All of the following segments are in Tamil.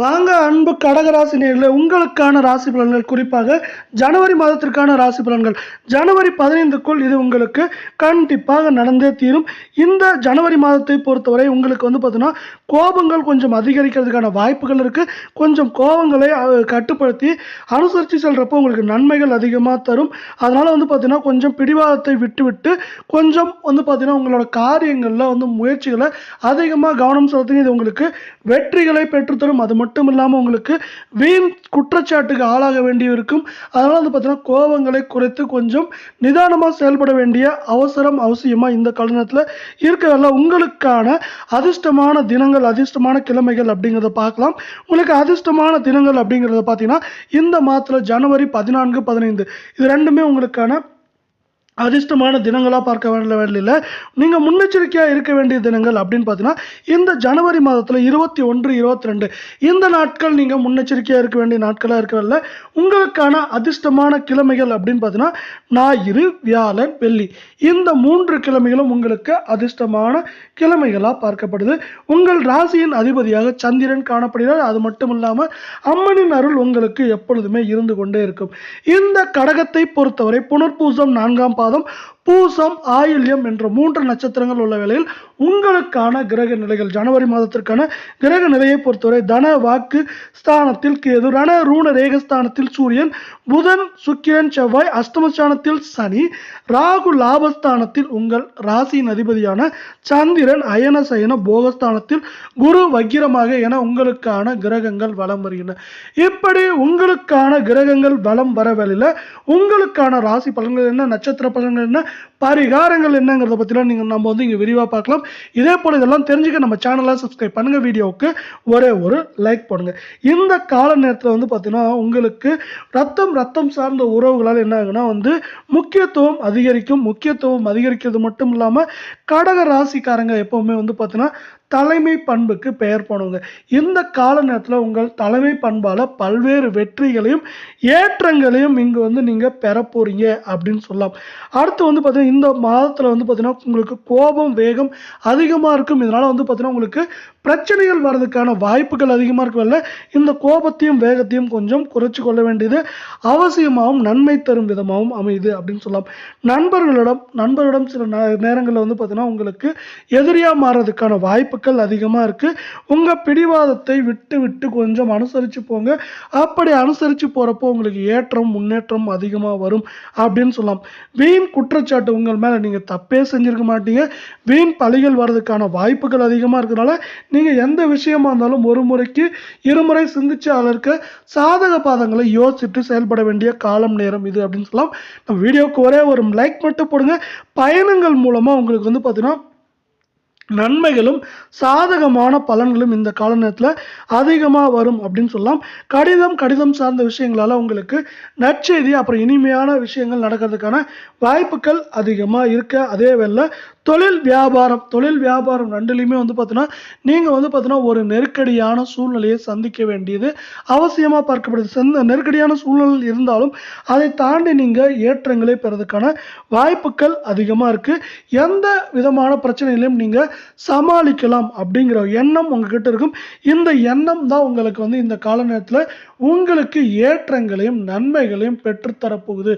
வாங்க அன்பு கடகராசி நேர்களே உங்களுக்கான ராசி பலன்கள் குறிப்பாக ஜனவரி மாதத்திற்கான ராசி பலன்கள். ஜனவரி பதினைந்துக்குள் இது உங்களுக்கு கண்டிப்பாக நடந்தே தீரும். இந்த ஜனவரி மாதத்தை பொறுத்தவரை உங்களுக்கு வந்து பார்த்தீங்கன்னா கோபங்கள் கொஞ்சம் அதிகரிக்கிறதுக்கான வாய்ப்புகள் இருக்குது கொஞ்சம் கோபங்களை கட்டுப்படுத்தி அனுசரித்து செல்கிறப்போ உங்களுக்கு நன்மைகள் அதிகமாக தரும். அதனால் வந்து பார்த்தீங்கன்னா கொஞ்சம் பிடிவாதத்தை விட்டுவிட்டு கொஞ்சம் வந்து பார்த்தீங்கன்னா உங்களோட காரியங்களில் வந்து முயற்சிகளை அதிகமாக கவனம் செலுத்துங்க. இது உங்களுக்கு வெற்றிகளை பெற்றுத்தரும். அது மட்டும் இல்லாமல் உங்களுக்கு வீண் குற்றச்சாட்டுக்கு ஆளாக வேண்டியிருக்கும். அதனால் வந்து பார்த்தீங்கன்னா கோபங்களை குறைத்து கொஞ்சம் நிதானமாக செயல்பட வேண்டிய அவசரம் அவசியமாக இந்த கலனத்தில் இருக்கிறதுல உங்களுக்கான அதிர்ஷ்டமான தினங்கள் அதிர்ஷ்டமான கிழமைகள் அப்படிங்கிறத பார்க்கலாம். உங்களுக்கு அதிர்ஷ்டமான தினங்கள் அப்படிங்கிறத பார்த்தீங்கன்னா இந்த மாதத்தில் ஜனவரி பதினான்கு பதினைந்து இது ரெண்டுமே உங்களுக்கான அதிர்ஷ்டமான தினங்களாக பார்க்க வேண்டிய வேண்டியில் நீங்கள் முன்னெச்சரிக்கையாக இருக்க வேண்டிய தினங்கள் அப்படின்னு பார்த்தீங்கன்னா இந்த ஜனவரி மாதத்தில் இருபத்தி ஒன்று இருபத்தி ரெண்டு இந்த நாட்கள் நீங்கள் முன்னெச்சரிக்கையாக இருக்க வேண்டிய நாட்களாக இருக்கிறதில்ல உங்களுக்கான அதிர்ஷ்டமான கிழமைகள் அப்படின்னு பார்த்தீங்கன்னா ஞாயிறு வியாழன் வெள்ளி. இந்த மூன்று கிழமைகளும் உங்களுக்கு அதிர்ஷ்டமான கிழமைகளாக பார்க்கப்படுது. உங்கள் ராசியின் அதிபதியாக சந்திரன் காணப்படுகிறார். அது மட்டும் இல்லாமல் அம்மனின் அருள் உங்களுக்கு எப்பொழுதுமே இருந்து கொண்டே இருக்கும். இந்த கடகத்தை பொறுத்தவரை புனர்பூசம் நான்காம் பாதம் alalım. பூசம் ஆயில்யம் என்ற மூன்று நட்சத்திரங்கள் உள்ள வேளையில் உங்களுக்கான கிரக நிலைகள். ஜனவரி மாதத்திற்கான கிரக நிலையை பொறுத்தவரை தன வாக்கு ஸ்தானத்தில் கேது ரண ரூண ரேகஸ்தானத்தில் சூரியன் புதன் சுக்கிரன் செவ்வாய் அஷ்டமஸ்தானத்தில் சனி ராகு லாபஸ்தானத்தில் உங்கள் ராசியின் அதிபதியான சந்திரன் அயன சயன போகஸ்தானத்தில் குரு வக்கிரமாக என உங்களுக்கான கிரகங்கள் வலம் வருகின்றன. இப்படி உங்களுக்கான கிரகங்கள் வலம் வர வேளையில் உங்களுக்கான ராசி பலன்கள் என்ன நட்சத்திர பலன்கள் என்ன பரிகாரங்கள் என்னங்கிறத பற்றிலாம் நீங்கள் நம்ம வந்து இங்கே விரிவாக பார்க்கலாம். இதே போல் இதெல்லாம் தெரிஞ்சுக்க நம்ம சேனலை சப்ஸ்கிரைப் பண்ணுங்கள் வீடியோவுக்கு ஒரே ஒரு லைக் பண்ணுங்கள் இந்த கால நேரத்தில் வந்து பார்த்திங்கன்னா உங்களுக்கு ரத்தம் ரத்தம் சார்ந்த உறவுகளால் என்ன ஆகுனா வந்து முக்கியத்துவம் அதிகரிக்கும். முக்கியத்துவம் அதிகரிக்கிறது மட்டும் இல்லாமல் கடக ராசிக்காரங்க எப்போவுமே வந்து பார்த்தீங்கன்னா தலைமை பண்புக்கு பெயர் போனவங்க. இந்த கால நேரத்தில் உங்கள் தலைமை பண்பால் பல்வேறு வெற்றிகளையும் ஏற்றங்களையும் இங்கே வந்து நீங்கள் பெற போகிறீங்க அப்படின்னு சொல்லலாம். அடுத்து வந்து பார்த்திங்கன்னா இந்த மாதத்தில் வந்து பார்த்திங்கன்னா உங்களுக்கு கோபம் வேகம் அதிகமாக இருக்கும். இதனால் வந்து பார்த்திங்கன்னா உங்களுக்கு பிரச்சனைகள் வர்றதுக்கான வாய்ப்புகள் அதிகமாக இருக்கவில்ல இந்த கோபத்தையும் வேகத்தையும் கொஞ்சம் குறைச்சி கொள்ள வேண்டியது அவசியமாகவும் நன்மை தரும் விதமாகவும் அமையுது அப்படின்னு சொல்லலாம். நண்பர்களிடம் நண்பர்களிடம் சில நேரங்களில் வந்து பார்த்திங்கன்னா உங்களுக்கு எதிரியாக மாறுறதுக்கான வாய்ப்பு வாய்ப்புகள் அதிகமாக இருக்குது உங்கள் பிடிவாதத்தை விட்டு விட்டு கொஞ்சம் அனுசரித்து போங்க. அப்படி அனுசரித்து போகிறப்போ உங்களுக்கு ஏற்றம் முன்னேற்றம் அதிகமாக வரும் அப்படின்னு சொல்லலாம். வீண் குற்றச்சாட்டு உங்கள் மேலே நீங்கள் தப்பே செஞ்சுருக்க மாட்டீங்க. வீண் பழிகள் வர்றதுக்கான வாய்ப்புகள் அதிகமாக இருக்கிறனால நீங்கள் எந்த விஷயமா இருந்தாலும் ஒரு முறைக்கு இருமுறை சிந்திச்சு அதில் சாதக பாதங்களை யோசிச்சுட்டு செயல்பட வேண்டிய காலம் நேரம் இது அப்படின்னு சொல்லலாம். நம்ம வீடியோவுக்கு ஒரே ஒரு லைக் மட்டும் போடுங்க. பயணங்கள் மூலமாக உங்களுக்கு வந்து பார்த்தீங்கன்னா நன்மைகளும் சாதகமான பலன்களும் இந்த கால நேரத்தில் அதிகமாக வரும் அப்படின்னு சொல்லலாம். கடிதம் கடிதம் சார்ந்த விஷயங்களால் உங்களுக்கு நற்செய்தி அப்புறம் இனிமையான விஷயங்கள் நடக்கிறதுக்கான வாய்ப்புகள் அதிகமாக இருக்க. அதே வேலை தொழில் வியாபாரம் தொழில் வியாபாரம் ரெண்டுலேயுமே வந்து பார்த்தீங்கன்னா நீங்கள் வந்து பார்த்தீங்கன்னா ஒரு நெருக்கடியான சூழ்நிலையை சந்திக்க வேண்டியது அவசியமாக பார்க்கப்படுது. சந்த நெருக்கடியான சூழ்நிலை இருந்தாலும் அதை தாண்டி நீங்கள் ஏற்றங்களை பெறதுக்கான வாய்ப்புகள் அதிகமாக இருக்குது எந்த விதமான பிரச்சனைகளையும் நீங்கள் சமாளிக்கலாம் அப்படிங்கிற எண்ணம் உங்ககிட்ட இருக்கும். இந்த எண்ணம் தான் உங்களுக்கு வந்து இந்த கால நேரத்தில் உங்களுக்கு ஏற்றங்களையும் நன்மைகளையும் பெற்றுத்தரப்போகுது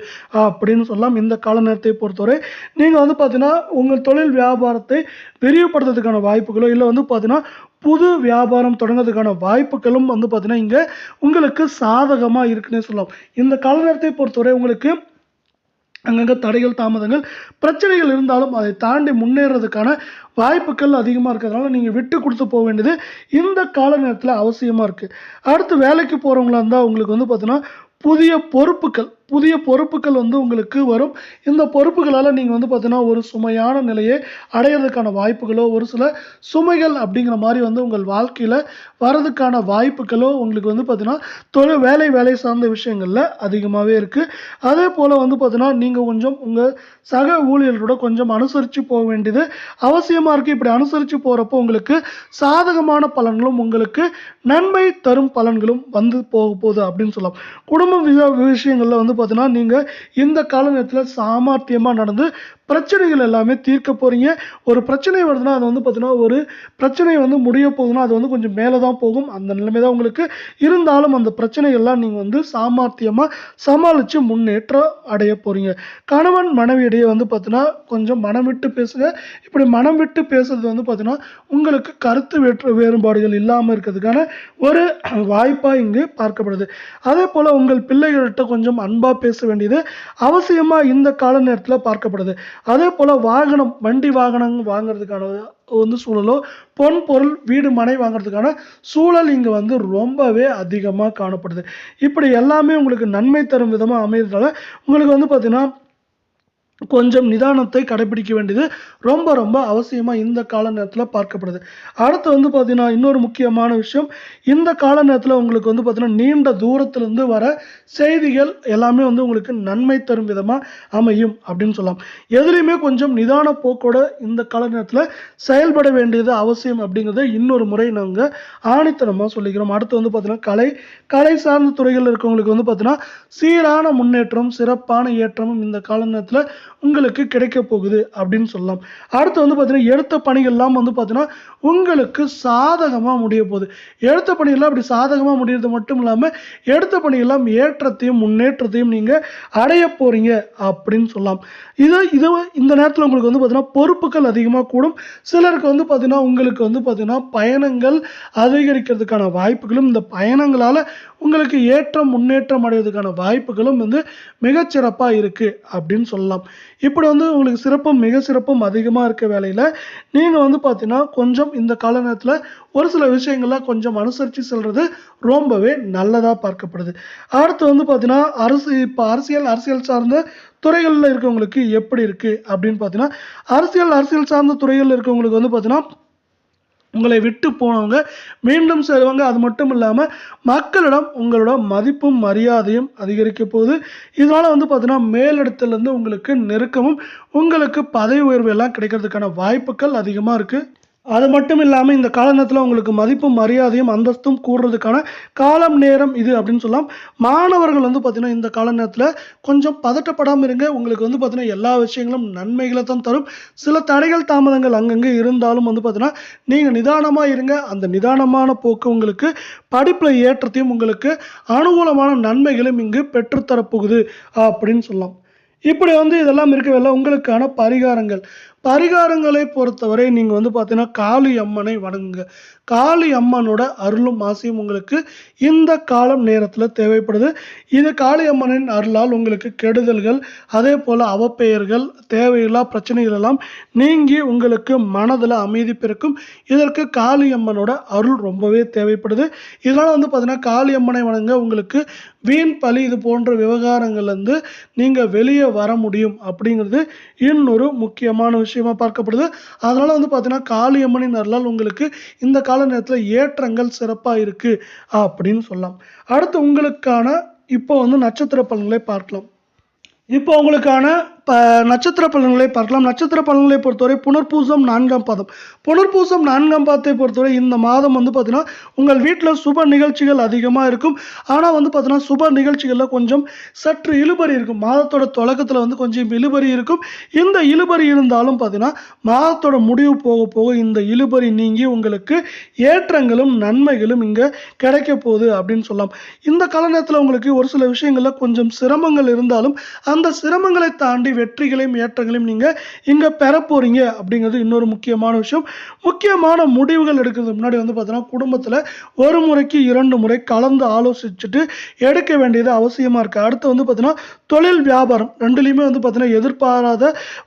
அப்படின்னு சொல்லலாம். இந்த கால நேரத்தை பொறுத்தவரை நீங்கள் வந்து பார்த்தீங்கன்னா உங்கள் தொழில் வியாபாரத்தை விரிவுபடுத்துறதுக்கான வாய்ப்புகளோ இல்லை வந்து பார்த்தீங்கன்னா புது வியாபாரம் தொடங்குறதுக்கான வாய்ப்புகளும் வந்து பார்த்தீங்கன்னா இங்கே உங்களுக்கு சாதகமாக இருக்குன்னே சொல்லலாம். இந்த கால நேரத்தை பொறுத்தவரை உங்களுக்கு அங்கங்கே தடைகள் தாமதங்கள் பிரச்சனைகள் இருந்தாலும் அதை தாண்டி முன்னேறதுக்கான வாய்ப்புகள் அதிகமாக இருக்கிறதுனால நீங்கள் விட்டு கொடுத்து போக வேண்டியது இந்த கால நேரத்தில் அவசியமாக இருக்குது அடுத்து வேலைக்கு போகிறவங்களா இருந்தால் உங்களுக்கு வந்து பார்த்தீங்கன்னா புதிய பொறுப்புகள் புதிய பொறுப்புகள் வந்து உங்களுக்கு வரும். இந்த பொறுப்புகளால் நீங்கள் வந்து பார்த்தீங்கன்னா ஒரு சுமையான நிலையை அடையிறதுக்கான வாய்ப்புகளோ ஒரு சில சுமைகள் அப்படிங்கிற மாதிரி வந்து உங்கள் வாழ்க்கையில் வரதுக்கான வாய்ப்புகளோ உங்களுக்கு வந்து பார்த்தீங்கன்னா தொழில் வேலை வேலை சார்ந்த விஷயங்களில் அதிகமாகவே இருக்குது அதே போல் வந்து பார்த்தீங்கன்னா நீங்கள் கொஞ்சம் உங்கள் சக ஊழியர்களோட கொஞ்சம் அனுசரித்து போக வேண்டியது அவசியமாக இருக்குது இப்படி அனுசரித்து போகிறப்போ உங்களுக்கு சாதகமான பலன்களும் உங்களுக்கு நன்மை தரும் பலன்களும் வந்து போக போகுது அப்படின்னு சொல்லலாம். குடும்ப விஷயங்களில் வந்து பார்த்தீங்கன்னா நீங்கள் இந்த கால நேரத்தில் சாமர்த்தியமாக நடந்து பிரச்சனைகள் எல்லாமே தீர்க்க போகிறீங்க ஒரு பிரச்சனை வருதுன்னா அது வந்து பார்த்தீங்கன்னா ஒரு பிரச்சனை வந்து முடிய போகுதுன்னா அது வந்து கொஞ்சம் மேலே தான் போகும். அந்த நிலைமை தான் உங்களுக்கு இருந்தாலும் அந்த பிரச்சனைகள்லாம் நீங்கள் வந்து சாமர்த்தியமாக சமாளித்து முன்னேற்றம் அடைய போகிறீங்க கணவன் மனைவியிடையே வந்து பார்த்தீங்கன்னா கொஞ்சம் மனம் விட்டு பேசுங்க. இப்படி மனம் விட்டு பேசுறது வந்து பார்த்தீங்கன்னா உங்களுக்கு கருத்து வேற்று வேறுபாடுகள் இல்லாமல் இருக்கிறதுக்கான ஒரு வாய்ப்பாக இங்கு பார்க்கப்படுது. அதே போல் உங்கள் பிள்ளைகள்கிட்ட கொஞ்சம் அன்பாக பேச வேண்டியது அவசியமாக இந்த கால நேரத்தில் பார்க்கப்படுது. அதே போல் வாகனம் வண்டி வாகனம் வாங்கிறதுக்கான வந்து சூழலோ பொன் பொருள் வீடு மனை வாங்குறதுக்கான சூழல் இங்கே வந்து ரொம்பவே அதிகமாக காணப்படுது. இப்படி எல்லாமே உங்களுக்கு நன்மை தரும் விதமாக அமைகிறதுனால உங்களுக்கு வந்து பார்த்திங்கன்னா கொஞ்சம் நிதானத்தை கடைபிடிக்க வேண்டியது ரொம்ப ரொம்ப அவசியமாக இந்த கால நேரத்தில் பார்க்கப்படுது. அடுத்து வந்து பார்த்தீங்கன்னா இன்னொரு முக்கியமான விஷயம் இந்த கால நேரத்தில் உங்களுக்கு வந்து பார்த்தீங்கன்னா நீண்ட தூரத்திலிருந்து வர செய்திகள் எல்லாமே வந்து உங்களுக்கு நன்மை தரும் விதமாக அமையும் அப்படின்னு சொல்லலாம். எதுலேயுமே கொஞ்சம் நிதான போக்கோட இந்த கால நேரத்தில் செயல்பட வேண்டியது அவசியம் அப்படிங்கிறத இன்னொரு முறை நாங்கள் ஆணித்தனமாக சொல்லிக்கிறோம். அடுத்து வந்து பார்த்தீங்கன்னா கலை கலை சார்ந்த துறைகளில் இருக்கவங்களுக்கு வந்து பார்த்தீங்கன்னா சீரான முன்னேற்றம் சிறப்பான ஏற்றமும் இந்த கால நேரத்தில் உங்களுக்கு கிடைக்க போகுது அப்படின்னு சொல்லலாம். அடுத்து வந்து பார்த்தீங்கன்னா எடுத்த பணிகள்லாம் வந்து பார்த்தீங்கன்னா உங்களுக்கு சாதகமாக முடிய போகுது. எடுத்த பணிகள்லாம் அப்படி சாதகமாக முடியறது மட்டும் இல்லாமல் எடுத்த பணிகள்லாம் ஏற்றத்தையும் முன்னேற்றத்தையும் நீங்கள் அடைய போகிறீங்க அப்படின்னு சொல்லலாம். இது இது இந்த நேரத்தில் உங்களுக்கு வந்து பார்த்தீங்கன்னா பொறுப்புகள் அதிகமாக கூடும். சிலருக்கு வந்து பார்த்தீங்கன்னா உங்களுக்கு வந்து பார்த்தீங்கன்னா பயணங்கள் அதிகரிக்கிறதுக்கான வாய்ப்புகளும் இந்த பயணங்களால் உங்களுக்கு ஏற்றம் முன்னேற்றம் அடைவதற்கான வாய்ப்புகளும் வந்து மிகச்சிறப்பாக இருக்குது அப்படின்னு சொல்லலாம். இப்படி வந்து உங்களுக்கு சிறப்பும் மிக சிறப்பும் அதிகமாக இருக்க வேலையில் நீங்கள் வந்து பார்த்தீங்கன்னா கொஞ்சம் இந்த கால நேரத்தில் ஒரு சில விஷயங்கள்லாம் கொஞ்சம் அனுசரித்து செல்வது ரொம்பவே நல்லதாக பார்க்கப்படுது. அடுத்து வந்து பார்த்தீங்கன்னா அரசு இப்போ அரசியல் அரசியல் சார்ந்த துறைகளில் இருக்கவங்களுக்கு எப்படி இருக்குது அப்படின்னு பார்த்தீங்கன்னா அரசியல் அரசியல் சார்ந்த துறைகளில் இருக்கவங்களுக்கு வந்து பார்த்தீங்கன்னா உங்களை விட்டு போனவங்க மீண்டும் சேருவாங்க. அது மட்டும் இல்லாமல் மக்களிடம் உங்களோட மதிப்பும் மரியாதையும் அதிகரிக்க போகுது. இதனால் வந்து பார்த்தீங்கன்னா மேலிடத்துலேருந்து உங்களுக்கு நெருக்கமும் உங்களுக்கு பதவி உயர்வு எல்லாம் கிடைக்கிறதுக்கான வாய்ப்புகள் அதிகமாக இருக்குது அது மட்டும் இல்லாமல் இந்த காலநேரத்தில் உங்களுக்கு மதிப்பும் மரியாதையும் அந்தஸ்தும் கூடுறதுக்கான காலம் நேரம் இது அப்படின்னு சொல்லலாம். மாணவர்கள் வந்து பார்த்தீங்கன்னா இந்த காலநேரத்தில் கொஞ்சம் பதட்டப்படாமல் இருங்க. உங்களுக்கு வந்து பார்த்திங்கன்னா எல்லா விஷயங்களும் நன்மைகளை தான் தரும். சில தடைகள் தாமதங்கள் அங்கங்கே இருந்தாலும் வந்து பார்த்திங்கன்னா நீங்கள் நிதானமாக இருங்க. அந்த நிதானமான போக்கு உங்களுக்கு படிப்பில் ஏற்றத்தையும் உங்களுக்கு அனுகூலமான நன்மைகளும் இங்கு பெற்றுத்தரப்போகுது அப்படின்னு சொல்லலாம். இப்படி வந்து இதெல்லாம் இருக்கவில்லை உங்களுக்கான பரிகாரங்கள். பரிகாரங்களை பொறுத்தவரை நீங்கள் வந்து பார்த்தீங்கன்னா காளி அம்மனை வணங்குங்க. காளி அம்மனோட அருளும் ஆசையும் உங்களுக்கு இந்த காலம் நேரத்தில் தேவைப்படுது. இது காளி அம்மனின் அருளால் உங்களுக்கு கெடுதல்கள் அதே போல் அவப்பெயர்கள் தேவையில்லா பிரச்சனைகள் எல்லாம் நீங்கி உங்களுக்கு மனதில் அமைதி பிறக்கும். இதற்கு காளி அம்மனோட அருள் ரொம்பவே தேவைப்படுது. இதனால் வந்து பார்த்தீங்கன்னா காளி அம்மனை வணங்க உங்களுக்கு வீண் பலி இது போன்ற விவகாரங்கள்லேருந்து நீங்கள் வெளியே வர முடியும் அப்படிங்கிறது இன்னொரு முக்கியமான விஷயம். பார்க்கப்படுது. அதனால் வந்து பார்த்தீங்கன்னா காளியம்மனின் அருளால் உங்களுக்கு இந்த கால நேரத்தில் ஏற்றங்கள் சிறப்பாக இருக்குது அப்படின்னு சொல்லலாம். அடுத்து உங்களுக்கான இப்போ வந்து நட்சத்திர பலன்களை பார்க்கலாம். இப்போ உங்களுக்கான ப நட்சத்திர பலன்களை பார்க்கலாம். நட்சத்திர பலன்களை பொறுத்தவரை புனர்பூசம் நான்காம் பாதம். புனர்பூசம் நான்காம் பாதத்தை பொறுத்தவரை இந்த மாதம் வந்து பார்த்தீங்கன்னா உங்கள் வீட்டில் சுப நிகழ்ச்சிகள் அதிகமாக இருக்கும். ஆனால் வந்து பார்த்தீங்கன்னா சுப நிகழ்ச்சிகளில் கொஞ்சம் சற்று இழுபறி இருக்கும். மாதத்தோட தொடக்கத்தில் வந்து கொஞ்சம் இழுபறி இருக்கும். இந்த இழுபறி இருந்தாலும் பார்த்தீங்கன்னா மாதத்தோட முடிவு போக போக இந்த இழுபறி நீங்கி உங்களுக்கு ஏற்றங்களும் நன்மைகளும் இங்கே கிடைக்க போகுது அப்படின்னு சொல்லலாம். இந்த கால நேரத்தில் உங்களுக்கு ஒரு சில விஷயங்களில் கொஞ்சம் சிரமங்கள் இருந்தாலும் அந்த சிரமங்களை தாண்டி வெற்றிகளையும் ஏற்றங்களையும் நீங்கள் இங்கே பெற போகிறீங்க அப்படிங்கிறது இன்னொரு முக்கியமான விஷயம். முக்கியமான முடிவுகள் எடுக்கிறது முன்னாடி வந்து பார்த்தீங்கன்னா குடும்பத்தில் ஒரு முறைக்கு இரண்டு முறை கலந்து ஆலோசிச்சுட்டு எடுக்க வேண்டியது அவசியமாக இருக்குது அடுத்து வந்து பார்த்தீங்கன்னா தொழில் வியாபாரம் ரெண்டுலேயுமே வந்து பார்த்தீங்கன்னா எதிர்பாராத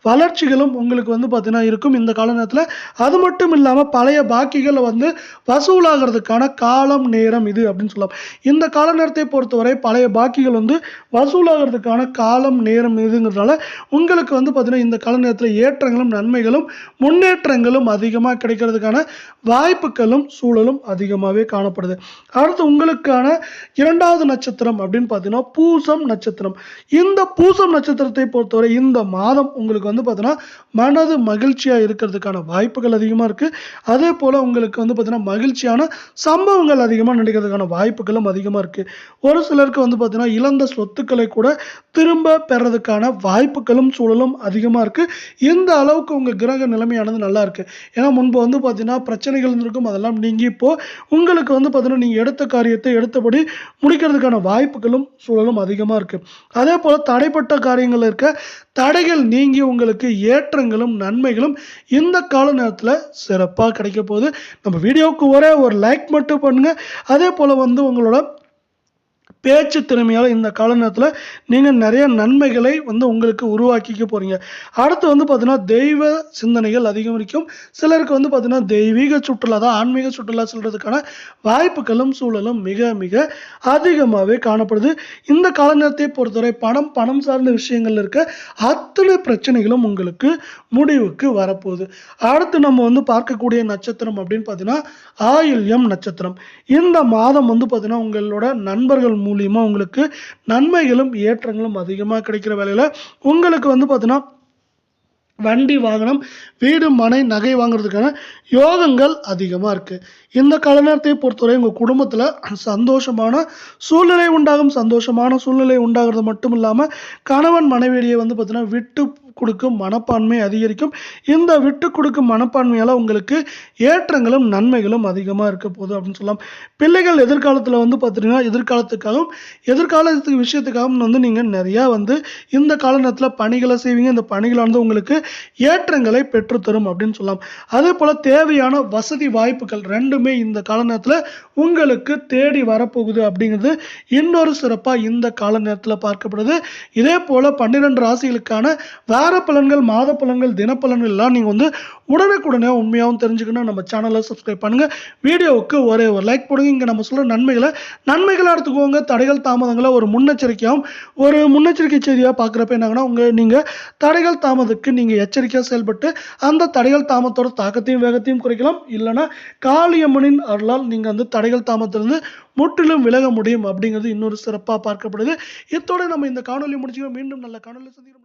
வளர்ச்சிகளும் உங்களுக்கு வந்து பார்த்தீங்கன்னா இருக்கும் இந்த கால நேரத்தில் அது மட்டும் இல்லாமல் பழைய பாக்கிகளை வந்து வசூலாகிறதுக்கான காலம் நேரம் இது அப்படின்னு சொல்லலாம். இந்த கால நேரத்தை பொறுத்தவரை பழைய பாக்கிகள் வந்து வசூலாகிறதுக்கான காலம் நேரம் இதுங்கிறதுனால உங்களுக்கு வந்து பார்த்தீங்கன்னா இந்த கால நேரத்தில் ஏற்றங்களும் நன்மைகளும் முன்னேற்றங்களும் அதிகமாக கிடைக்கிறதுக்கான வாய்ப்புகளும் சூழலும் அதிகமாகவே காணப்படுது. அடுத்து உங்களுக்கான இரண்டாவது நட்சத்திரம் அப்படின்னு பார்த்தீங்கன்னா பூசம் நட்சத்திரம். இந்த பூசம் நட்சத்திரத்தை பொறுத்தவரை இந்த மாதம் உங்களுக்கு வந்து பார்த்தீங்கன்னா மனது மகிழ்ச்சியாக இருக்கிறதுக்கான வாய்ப்புகள் அதிகமாக இருக்குது அதே போல் உங்களுக்கு வந்து பார்த்தீங்கன்னா மகிழ்ச்சியான சம்பவங்கள் அதிகமாக நடிக்கிறதுக்கான வாய்ப்புகளும் அதிகமாக இருக்குது ஒரு சிலருக்கு வந்து பார்த்தீங்கன்னா இழந்த சொத்துக்களை கூட திரும்ப பெறதுக்கான வாய்ப்பு வாய்ப்புகளும் சூழலும் அதிகமாக இருக்குது இந்த அளவுக்கு உங்கள் கிரக நிலைமையானது நல்லா இருக்குது ஏன்னா முன்பு வந்து பார்த்தீங்கன்னா பிரச்சனைகள் இருந்திருக்கும். அதெல்லாம் நீங்கி இப்போ உங்களுக்கு வந்து பார்த்தீங்கன்னா நீங்கள் எடுத்த காரியத்தை எடுத்தபடி முடிக்கிறதுக்கான வாய்ப்புகளும் சூழலும் அதிகமாக இருக்குது அதே போல் தடைப்பட்ட காரியங்கள் இருக்க தடைகள் நீங்கி உங்களுக்கு ஏற்றங்களும் நன்மைகளும் இந்த கால நேரத்தில் சிறப்பாக கிடைக்க போகுது. நம்ம வீடியோவுக்கு ஒரே ஒரு லைக் மட்டும் பண்ணுங்கள் அதே போல் வந்து உங்களோட பேச்சு திறமையால் இந்த காலநேரத்தில் நீங்கள் நிறைய நன்மைகளை வந்து உங்களுக்கு உருவாக்கிக்க போகிறீங்க அடுத்து வந்து பார்த்தீங்கன்னா தெய்வ சிந்தனைகள் அதிகரிக்கும். சிலருக்கு வந்து பார்த்தீங்கன்னா தெய்வீக சுற்றுலா தான் ஆன்மீக சுற்றுலா செல்றதுக்கான வாய்ப்புகளும் சூழலும் மிக மிக அதிகமாகவே காணப்படுது. இந்த காலநேரத்தை பொறுத்தவரை பணம் பணம் சார்ந்த விஷயங்கள் இருக்க அத்தனை பிரச்சனைகளும் உங்களுக்கு முடிவுக்கு வரப்போகுது. அடுத்து நம்ம வந்து பார்க்கக்கூடிய நட்சத்திரம் அப்படின்னு பார்த்தீங்கன்னா ஆயில்யம் நட்சத்திரம். இந்த மாதம் வந்து பார்த்தீங்கன்னா உங்களோட நண்பர்கள் மூலியமா உங்களுக்கு நன்மைகளும் ஏற்றங்களும் அதிகமாக கிடைக்கிற வேலையில் உங்களுக்கு வந்து பார்த்தீங்கன்னா வண்டி வாகனம் வீடு மனை நகை வாங்குறதுக்கான யோகங்கள் அதிகமாக இருக்குது இந்த கால நேரத்தை பொறுத்தவரை உங்கள் குடும்பத்தில் சந்தோஷமான சூழ்நிலை உண்டாகும். சந்தோஷமான சூழ்நிலை உண்டாகிறது மட்டும் இல்லாமல் கணவன் மனைவியை வந்து பார்த்தீங்கன்னா விட்டு கொடுக்கும் மனப்பான்மை அதிகரிக்கும். இந்த விட்டு கொடுக்கும் மனப்பான்மையால் உங்களுக்கு ஏற்றங்களும் நன்மைகளும் அதிகமாக இருக்க போகுது அப்படின்னு சொல்லலாம். பிள்ளைகள் எதிர்காலத்தில் வந்து பார்த்தீங்கன்னா எதிர்காலத்துக்காகவும் எதிர்காலத்துக்கு விஷயத்துக்காகவும் வந்து நீங்கள் நிறையா வந்து இந்த கால நேரத்தில் பணிகளை செய்வீங்க. இந்த பணிகளானது உங்களுக்கு ஏற்றங்களை பெற்றுத்தரும் அப்படின்னு சொல்லலாம். அதே போல் தேவையான வசதி வாய்ப்புகள் ரெண்டுமே இந்த கால நேரத்தில் உங்களுக்கு தேடி வரப்போகுது அப்படிங்கிறது இன்னொரு சிறப்பாக இந்த கால நேரத்தில் பார்க்கப்படுது. இதே போல் பன்னிரெண்டு ராசிகளுக்கான வார பலன்கள் மாத பலன்கள் தினப்பலன்கள் எல்லாம் நீங்கள் வந்து உடனுக்குடனே உண்மையாகவும் தெரிஞ்சுக்கணும். நம்ம சேனலை சப்ஸ்கிரைப் பண்ணுங்கள் வீடியோவுக்கு ஒரே ஒரு லைக் போடுங்க. இங்கே நம்ம சொல்கிற நன்மைகளை நன்மைகளை எடுத்துக்கோங்க. தடைகள் தாமதங்களை ஒரு முன்னெச்சரிக்கையாகவும் ஒரு முன்னெச்சரிக்கை செய்தியாக பார்க்குறப்ப என்னாங்கன்னா உங்கள் நீங்கள் தடைகள் தாமதத்துக்கு நீங்கள் எச்சரிக்கையாக செயல்பட்டு அந்த தடைகள் தாமத்தோட தாக்கத்தையும் வேகத்தையும் குறைக்கலாம். இல்லைன்னா காளியம்மனின் அருளால் நீங்கள் வந்து தடைகள் தாமத்திலிருந்து முற்றிலும் விலக முடியும் அப்படிங்கிறது இன்னொரு சிறப்பாக பார்க்கப்படுது. இத்தோட நம்ம இந்த காணொலி முடிச்சுக்கிறோம். மீண்டும் நல்ல காணொலி சந்திக்கிறோம்.